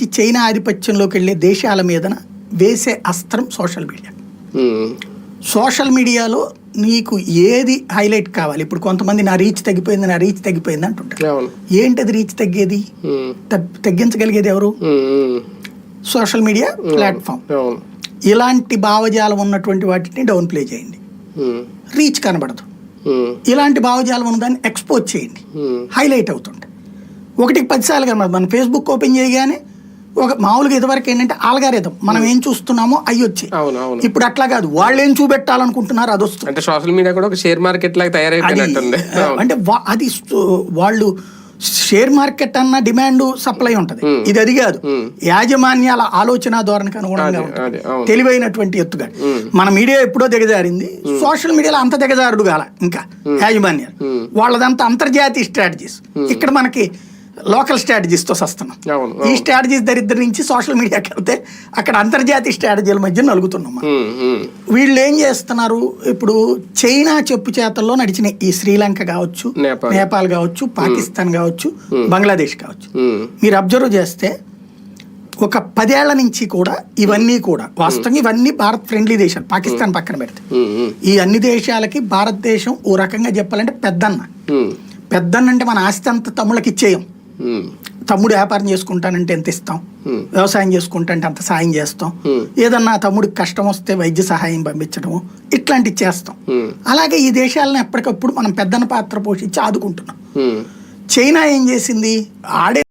నుంచి చైనా ఆధిపత్యంలోకి వెళ్ళే దేశాల మీదన వేసే అస్త్రం సోషల్ మీడియా. సోషల్ మీడియాలో నీకు ఏది హైలైట్ కావాలి? ఇప్పుడు కొంతమంది నా రీచ్ తగ్గిపోయింది నా రీచ్ తగ్గిపోయింది అంటుంటారు. ఏంటది రీచ్ తగ్గేది? తగ్గించగలిగేది ఎవరు? Social media platform. ఇలాంటి భావజాలం ఉన్నటువంటి వాటిని డౌన్ ప్లే చేయండి. రీచ్ కనబడదు. ఇలాంటి భావజాలం ఉన్నదాన్ని ఎక్స్పోజ్ చేయండి. హైలైట్ అవుతుంటాయి. ఒకటికి పదిసార్లు కనబడదు. మన ఫేస్బుక్ ఓపెన్ చేయగానే ఒక మామూలుగా ఇదివరకు ఏంటంటే ఆల్గారిథం. మనం ఏం చూస్తున్నామో అవును అవును. ఇప్పుడు అట్లా కాదు. వాళ్ళు ఏం చూపెట్టాలనుకుంటున్నారు అది వస్తుంది. అంటే సోషల్ మీడియా కూడా ఒక షేర్ మార్కెట్ లాగా తయారైపోయినట్టుంది. అంటే అది వాళ్ళు షేర్ మార్కెట్ అన్న డిమాండ్ సప్లై ఉంటది. ఇది అది కాదు. యాజమాన్యాల ఆలోచన ధోరణికి అనుగుణంగా ఉంటుంది. తెలివైనటువంటి ఎత్తుగా మన మీడియా ఎప్పుడో దిగజారింది. సోషల్ మీడియాలో అంత దిగజారుడు కాల ఇంకా యాజమాన్యాలు. వాళ్ళదంతా అంతర్జాతీయ స్ట్రాటజీస్. ఇక్కడ మనకి లోకల్ స్ట్రాటజీస్తో వస్తున్నాం అవును ఈ స్ట్రాటజీస్ దరిద్ర నుంచి సోషల్ మీడియాకి వెళ్తే అక్కడ అంతర్జాతీయ స్ట్రాటజీల మధ్య నలుగుతున్నాం వీళ్ళు ఏం చేస్తున్నారు? ఇప్పుడు చైనా చెప్పు చేతల్లో నడిచిన ఈ శ్రీలంక కావచ్చు నేపాల్. కావచ్చు పాకిస్తాన్ కావచ్చు బంగ్లాదేశ్ కావచ్చు. మీరు అబ్జర్వ్ చేస్తే ఒక పదేళ్ళ నుంచి కూడా ఇవన్నీ కూడా వాస్తవంగా ఇవన్నీ భారత్ ఫ్రెండ్లీ దేశాలు. పాకిస్తాన్ పక్కన పెడితే. ఈ అన్ని దేశాలకి భారతదేశం ఓ రకంగా చెప్పాలంటే పెద్దన్న. పెద్దన్న అంటే మన ఆస్తి అంతా తమ్ముళ్ళకి ఇచ్చేయం. తమ్ముడు వ్యాపారం చేసుకుంటానంటే ఎంత ఇస్తాం. వ్యవసాయం చేసుకుంటానంటే అంత సాయం చేస్తాం. ఏదన్నా తమ్ముడికి కష్టం వస్తే వైద్య సహాయం పంపించడము ఇట్లాంటివి చేస్తాం. అలాగే ఈ దేశాలను ఎప్పటికప్పుడు మనం పెద్దన్న పాత్ర పోషించి ఆదుకుంటున్నాం. చైనా ఏం చేసింది? ఆడే